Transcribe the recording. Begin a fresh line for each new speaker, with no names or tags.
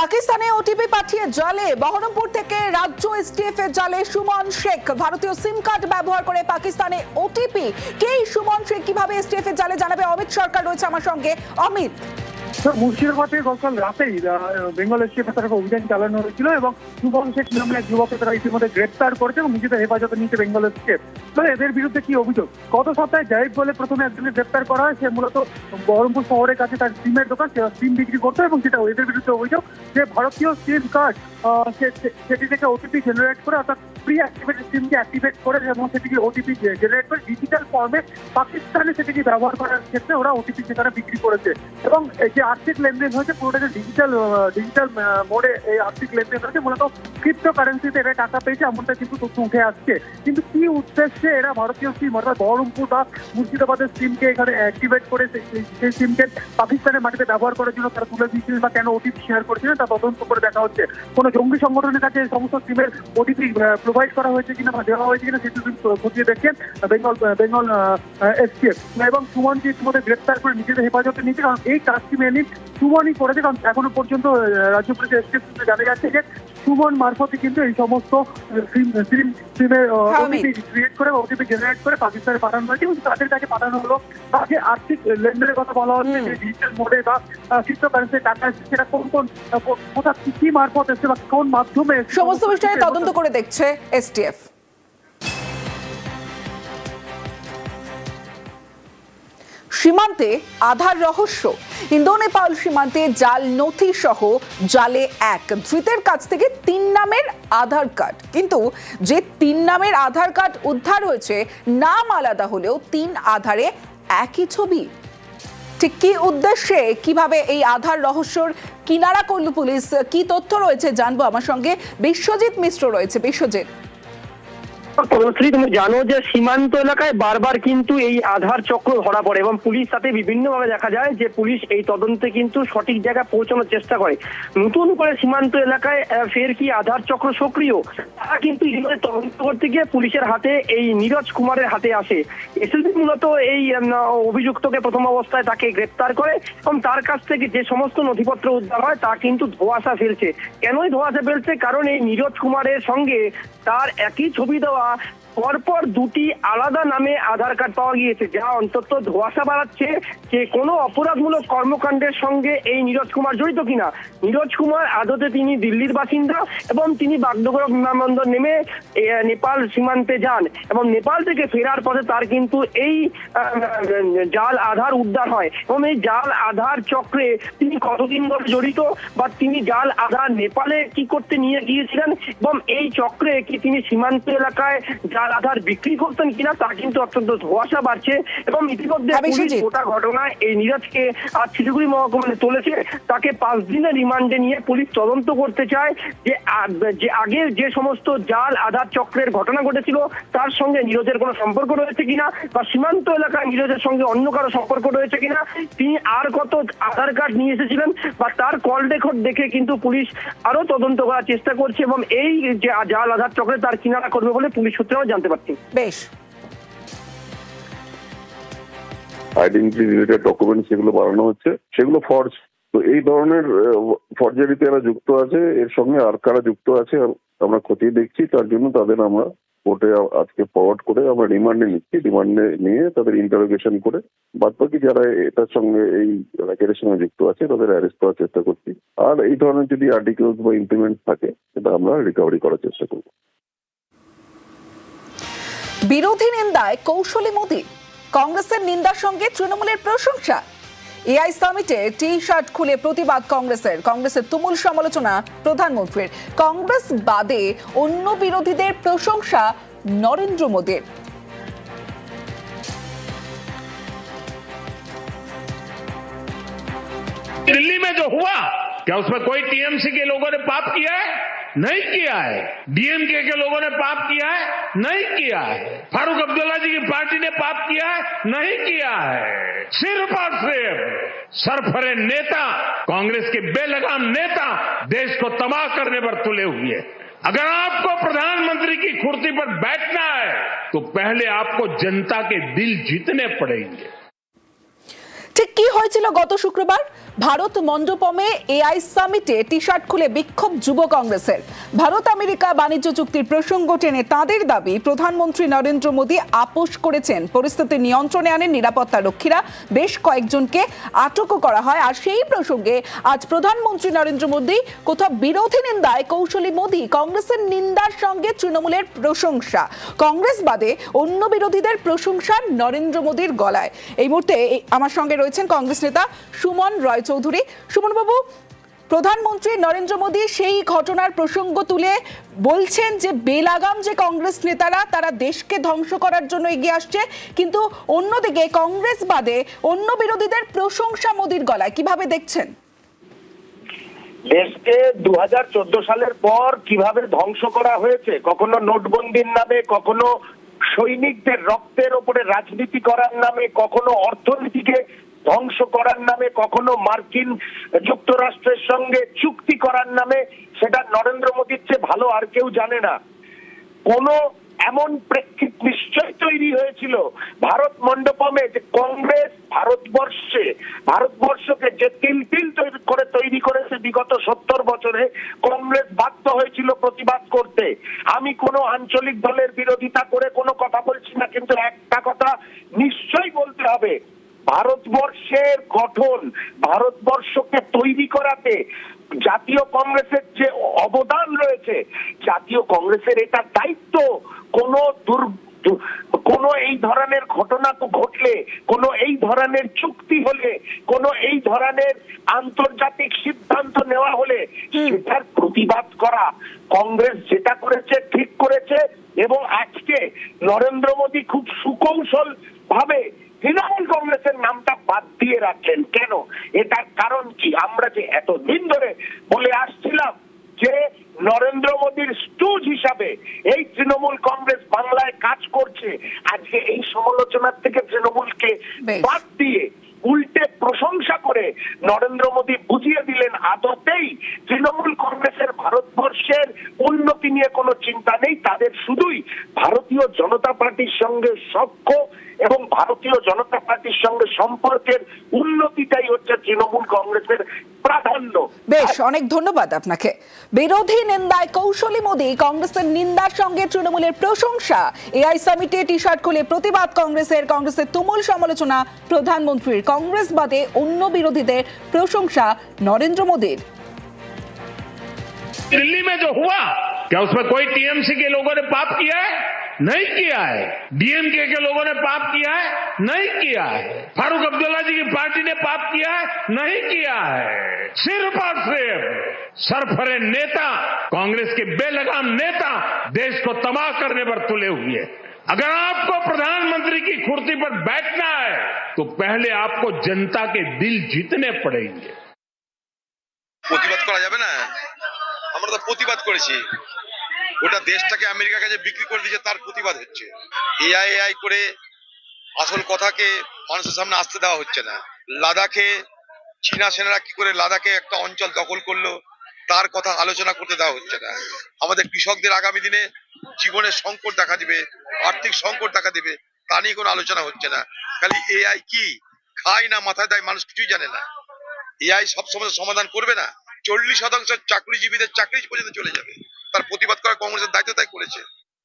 পাকিস্তানে ওটিপি পাঠিয়ে জলে, বহরমপুর থেকে রাজ্য এসটিএফ এর জালে সুমন শেখ। ভারতীয় সিম কার্ড ব্যবহার করে পাকিস্তানে ওটিপি কে সুমন শেখ? কীভাবে এসটিএফ এর জালে জানাবে? অমিত সরকার রয়েছে আমার সঙ্গে। অমিত।
মুর্শিদাবাদে গতকাল রাতেই বেঙ্গল এসটিএফ তারা অভিযান চালানো হয়েছিল এবং সুবন শেখ নামে এক যুবককে তারা ইতিমধ্যে গ্রেপ্তার করেছে এবং নিজেদের হেফাজতে নিয়েছে বেঙ্গল এসটিএফ তবে এদের বিরুদ্ধে কি অভিযোগ? গত সপ্তাহে জাহিদ বলে প্রথমে একজনের গ্রেপ্তার করা হয়, সে মূলত বহরমপুর শহরের কাছে তার সিমের দোকান, সে সিম বিক্রি করতো এবং সেটা এদের বিরুদ্ধে অভিযোগ যে ভারতীয় সিম কার্ড সেটি থেকে ওটিপি জেনারেট করে, অর্থাৎ প্রি অ্যাক্টিভেটেড সিমকে অ্যাক্টিভেট করে এবং সেটিকে ওটিপি জেনারেট করে ডিজিটাল ফর্মে পাকিস্তানে সেটিকে ব্যবহার করার ক্ষেত্রে ওরা ওটিপি সেখানে বিক্রি করেছে। এবং যে আর্থিক লেনদেন হয়েছে পুরোটাকে ডিজিটাল ডিজিটাল মোডে এই আর্থিক লেনদেন হয়েছে, মূলত ক্রিপ্টো কারেন্সিতে এরা টাকা পেয়েছে, এমনটা কিন্তু তথ্য উঠে আসছে। কিন্তু কি উদ্দেশ্যে এরা ভারতীয় সিম অর্থাৎ বহরমপুর বা মুর্শিদাবাদের সিমকে এখানে অ্যাক্টিভেট করে, সেই- সিমকে পাকিস্তানের মাটিতে ব্যবহার করার জন্য তারা তুলে দিয়েছিলেন বা কেন ওটিপি শেয়ার করেছিলেন তা তদন্ত করে দেখা হচ্ছে। কোনো জঙ্গি সংগঠনের কাছে সমস্ত সিমের ওটিপি প্রোভাইড করা হয়েছে কিনা বা দেওয়া হয়েছে কিনা সেটি খতিয়ে দেখছেন বেঙ্গল বেঙ্গল এসটিএফ এবং সুমনকে ইতিমধ্যে গ্রেপ্তার করে নিজেদের হেফাজতে নিয়েছে, কারণ এই কাজটি মেনলি সুমনই করেছে কারণ এখনও পর্যন্ত রাজ্য পুলিশের এসটিএফ জানা যাচ্ছে যে সুমন মারফতে কিন্তু এই সমস্ত সিমের ওটিপি ক্রিয়েট করে ওটিপি জেনারেট করে পাকিস্তানে পাঠানো হয়েছে এবং তাদের কাছে পাঠানো হলো তাকে আর্থিক লেনদেনের কথা বলা হচ্ছে যে ডিজিটাল মোডে বা ক্রিপ্টো কারেন্সি টাকা এসেছে সেটা কোন কোন কোথা কি মারফত এসছে বা কোন মাধ্যমে
সমস্ত
সমস্ত
বিষয়ে তদন্ত করে দেখছে এসটিএফ সীমান্তে আধার রহস্য। ইন্দো নেপাল সীমান্তে জাল নথি সহ জালে এক। ধৃতের কাছ থেকে তিন নামের আধার কার্ড। কিন্তু যে তিন নামের আধার কার্ড উদ্ধার হয়েছে, নাম আলাদা হলেও তিন আধারে একই ছবি। ঠিক কি উদ্দেশ্যে, কীভাবে এই আধার রহস্যর কিনারা করল পুলিশ? কি তথ্য রয়েছে জানব? আমার সঙ্গে বিশ্বজিৎ মিশ্র রয়েছে। বিশ্বজিৎ।
তুমি জানো যে সীমান্ত এলাকায় বারবার কিন্তু এই আধার চক্র ধরা পড়ে এবং পুলিশ তাতে বিভিন্নভাবে দেখা যায় যে পুলিশ এই তদন্তে কিন্তু সঠিক জায়গায় পৌঁছানোর চেষ্টা করে। নতুন করে সীমান্ত এলাকায় ফের কি আধার চক্র সক্রিয়? তারা কিন্তু তদন্ত করতে গিয়ে পুলিশের হাতে এই নীরজ কুমারের হাতে আসে। এসএলপি মূলত এই অভিযুক্তকে প্রথম অবস্থায় তাকে গ্রেপ্তার করে এবং তার কাছ থেকে যে সমস্ত নথিপত্র উদ্ধার হয়, তা কিন্তু ধোঁয়াশা ফেলছে। কেনই ধোঁয়াশা ফেলছে? কারণ এই নীরজ কুমারের সঙ্গে তার একই ছবি দেওয়া off. পরপর দুটি আলাদা নামে আধার কার্ড পাওয়া গিয়েছে, যা অন্তত ধোঁয়াশা বাড়াচ্ছে যে কোনো অপরাধমূলক কর্মকাণ্ডের সঙ্গে এই নীরজ কুমার জড়িত কিনা। নীরজ কুমার আদতে তিনি দিল্লির বাসিন্দা এবং তিনি বাগডোগরা বিমানবন্দর নেমে নেপাল সীমান্তে যান এবং নেপাল থেকে ফেরার পথে তার কিন্তু এই জাল আধার উদ্ধার হয় এবং এই জাল আধার চক্রে তিনি কতদিন ধরে জড়িত বা তিনি জাল আধার নেপালে কি করতে নিয়ে গিয়েছিলেন এবং এই চক্রে কি তিনি সীমান্ত এলাকায় জাল আধার বিক্রি করতেন কিনা তা কিন্তু অত্যন্ত ধোঁয়াশা বাড়ছে এবং ইতিমধ্যে পুলিশ গোটা ঘটনায় এই নীরজকে আজ শিলিগুড়ি মহকুমায় তুলেছে। তাকে পাঁচ দিনের রিমান্ডে নিয়ে পুলিশ তদন্ত করতে চায় যে যে আগে যে সমস্ত জাল আধার চক্রের ঘটনা ঘটেছিল তার সঙ্গে নীরজের কোনো সম্পর্ক রয়েছে কিনা বা সীমান্ত এলাকায় নীরজের সঙ্গে অন্য কারও সম্পর্ক রয়েছে কিনা তিনি আর কত আধার কার্ড নিয়ে এসেছিলেন বা তার কল রেকর্ড দেখে কিন্তু পুলিশ আরও তদন্ত করার চেষ্টা করছে এবং এই যে জাল আধার চক্রে তার কিনারা করবে বলে পুলিশ সূত্রেও জানতে পারছি।
বেশ।
আইডেন্টি রিলেটেড ডকুমেন্ট সেগুলো বানানো হচ্ছে সেগুলো ফর্জ তো এই ধরনের ফর্জারিতে এরা যুক্ত আছে এর সঙ্গে আর কারা যুক্ত আছে আমরা খতিয়ে দেখছি তার জন্য তাদের আমরা কোর্টে আজকে ফরওয়ার্ড করে আমরা রিমান্ডে নিচ্ছি রিমান্ডে নিয়ে তাদের ইন্টারোগেশন করে বাদ বাকি যারা এটার সঙ্গে এই র্যাকেটের সঙ্গে যুক্ত আছে তাদের অ্যারেস্ট করার চেষ্টা করছি। আর এই ধরনের যদি আর্টিকেলস বা ইমপ্লিমেন্ট থাকে সেটা আমরা রিকভারি করার চেষ্টা করব।
বিরোধী নিন্দায় কৌশলী মোদী কংগ্রেসের নিন্দার সঙ্গে তৃণমূলের প্রশংসা এআই সামিটে টি শার্ট খুলে প্রতিবাদ কংগ্রেসের কংগ্রেসের তুমুল সমালোচনা প্রধানমন্ত্রীর কংগ্রেস বাদে অন্য বিরোধীদের প্রশংসা নরেন্দ্র মোদীর
दिल्ली में जो हुआ क्या उसमें कोई टीएमसी के लोगों ने पाप किया है नहीं किया है। डीएमके के लोगों ने पाप किया है, नहीं किया है। फारूक अब्दुल्ला जी की पार्टी ने पाप किया है, नहीं किया है। सिर्फ़ और सिर्फ़ सरफरे नेता, कांग्रेस के बेलगाम नेता देश को तबाह करने पर तुले हुए। हैं। अगर आपको प्रधानमंत्री की कुर्सी पर बैठना है तो पहले आपको जनता के दिल जीतने पड़ेंगे।
ঠিক কি হয়েছিল গত শুক্রবার? ভারত মণ্ডপমে এআই সামিটে টি শার্ট খুলে বিক্ষোভ যুব কংগ্রেসের। ভারত আমেরিকা বাণিজ্য চুক্তির প্রসঙ্গ টেনে তাদের দাবি, প্রধানমন্ত্রী নরেন্দ্র মোদী আপোষ করেছেন। পরিস্থিতি নিয়ন্ত্রণে আনেন নিরাপত্তা রক্ষীরা। বেশ কয়েকজনকে আটকও করা হয়। আর সেই প্রসঙ্গে আজ প্রধানমন্ত্রী নরেন্দ্র মোদী কোথাও বিরোধী নিন্দায় কৌশলী মোদী কংগ্রেসের নিন্দার সঙ্গে তৃণমূলের প্রশংসা। কংগ্রেস বাদে অন্য বিরোধীদের প্রশংসা নরেন্দ্র মোদীর গলায়। এই মুহূর্তে আমার সঙ্গে রয়েছেন কংগ্রেস নেতা সুমন রয় চৌধুরী সুমন বাবু প্রধানমন্ত্রী নরেন্দ্র মোদী সেই ঘটনার প্রসঙ্গ তুলে বলছেন যে বেলাগাম যে কংগ্রেস নেতারা, তারা দেশকে ধ্বংস করার জন্য এগিয়ে আসছে। কিন্তু অন্যদিকে কংগ্রেস বাদে অন্য বিরোধীদের প্রশংসা মোদীর গলায়, কীভাবে দেখছেন?
দেশকে দু হাজার চোদ্দ সালের পর কীভাবে ধ্বংস করা হয়েছে, কখনো নোটবন্দির নামে, কখনো সৈনিকদের রক্তের ওপরে রাজনীতি করার নামে, কখনো অর্থনীতিকে ধ্বংস করার নামে কখনো মার্কিন যুক্তরাষ্ট্রের সঙ্গে চুক্তি করার নামে সেটা নরেন্দ্র মোদীর চেয়ে ভালো আর কেউ জানে না। কোন এমন প্রেক্ষিত নিশ্চয় তৈরি হয়েছিল ভারত মণ্ডপমে যে কংগ্রেস ভারতবর্ষে, ভারতবর্ষকে যে তিল তিল করে তৈরি করেছে বিগত সত্তর বছরে, কংগ্রেস বাধ্য হয়েছিল প্রতিবাদ করতে। আমি কোনো আঞ্চলিক দলের বিরোধিতা করে কোনো কথা বলছি না, কিন্তু একটা ভারতবর্ষের গঠন ভারতবর্ষকে তৈরি করাতে জাতীয় কংগ্রেসের যে অবদান রয়েছে জাতীয় কংগ্রেসের এটা দায়িত্ব কোন দুর কোন এই ধরনের ঘটনা তো ঘটলে কোন এই ধরনের চুক্তি হলে কোন এই ধরনের আন্তর্জাতিক সিদ্ধান্ত নেওয়া হলে সেটার প্রতিবাদ করা কংগ্রেস যেটা করেছে ঠিক করেছে এবং আজকে নরেন্দ্র মোদী খুব সুকৌশল ভাবে তৃণমূল কংগ্রেসের নামটা বাদ দিয়ে রাখলেন। কেন? এটার কারণ কি? আমরা যে এতদিন ধরে বলে আসছিলাম যে নরেন্দ্র মোদীর স্টুজ হিসাবে এই তৃণমূল কংগ্রেস বাংলায় কাজ করছে আজকে এই সমালোচনার থেকে তৃণমূলকে বাদ দিয়ে উল্টে প্রশংসা করে নরেন্দ্র মোদী বুঝিয়ে দিলেন আদতেই তৃণমূল কংগ্রেসের ভারতবর্ষের উন্নতি নিয়ে কোনো চিন্তা নেই। তাদের শুধুই ভারতীয় জনতা পার্টির সঙ্গে সখ্য এবং ভারতীয় জনতা পার্টির সঙ্গে সম্পর্কের উন্নতিটাই হচ্ছে তৃণমূল কংগ্রেসের
বেশ অনেক ধন্যবাদ আপনাকে বিরোধী নিন্দায় কৌশলী মোদী কংগ্রেসের নিন্দার সঙ্গে তৃণমূলের প্রশংসা এআই সামিটে টি শার্ট খুলে প্রতিবাদ কংগ্রেসের কংগ্রেসের তুমুল সমালোচনা প্রধানমন্ত্রীর কংগ্রেস বাদে অন্য বিরোধীদের প্রশংসা নরেন্দ্র মোদীর
दिल्ली में जो हुआ क्या उसमें कोई टीएमसी के लोगों ने पाप किया है नहीं किया है डीएमके के लोगों ने पाप किया है नहीं किया है फारूक अब्दुल्ला जी की पार्टी ने पाप किया है नहीं किया है सिर्फ और सिर्फ सरफरे नेता कांग्रेस के बेलगाम नेता देश को तबाह करने पर तुले हुए हैं। अगर आपको प्रधानमंत्री की कुर्सी पर बैठना है तो पहले आपको जनता के दिल जीतने पड़ेंगे
প্রতিবাদ করা যাবে না আমরা তো প্রতিবাদ করেছি ওটা দেশটাকে আমেরিকার কাছে বিক্রি করে দিয়েছে, তার প্রতিবাদ হচ্ছে। এআই এআই করে আসল কথাকে মানুষের সামনে আসতে দেওয়া হচ্ছে না। লাদাখে চীনা সেনারা কি করে লাদাখে একটা অঞ্চল দখল করল, তার কথা আলোচনা করতে দেওয়া হচ্ছে না। আমাদের কৃষকদের আগামী দিনে জীবনের সংকট দেখা দিবে, আর্থিক সংকট দেখা দিবে, তা নিয়ে কোনো আলোচনা হচ্ছে না। খালি এআই কি? খায় না মাথায় দেয় মানুষ কিছুই জানে না। এআই সব সমাধান করবে না। চল্লিশ শতাংশ চাকরিজীবীদের চাকরি পর্যন্ত চলে যাবে। তার প্রতিবাদ করা কংগ্রেসের দায়িত্ব তাই করেছে।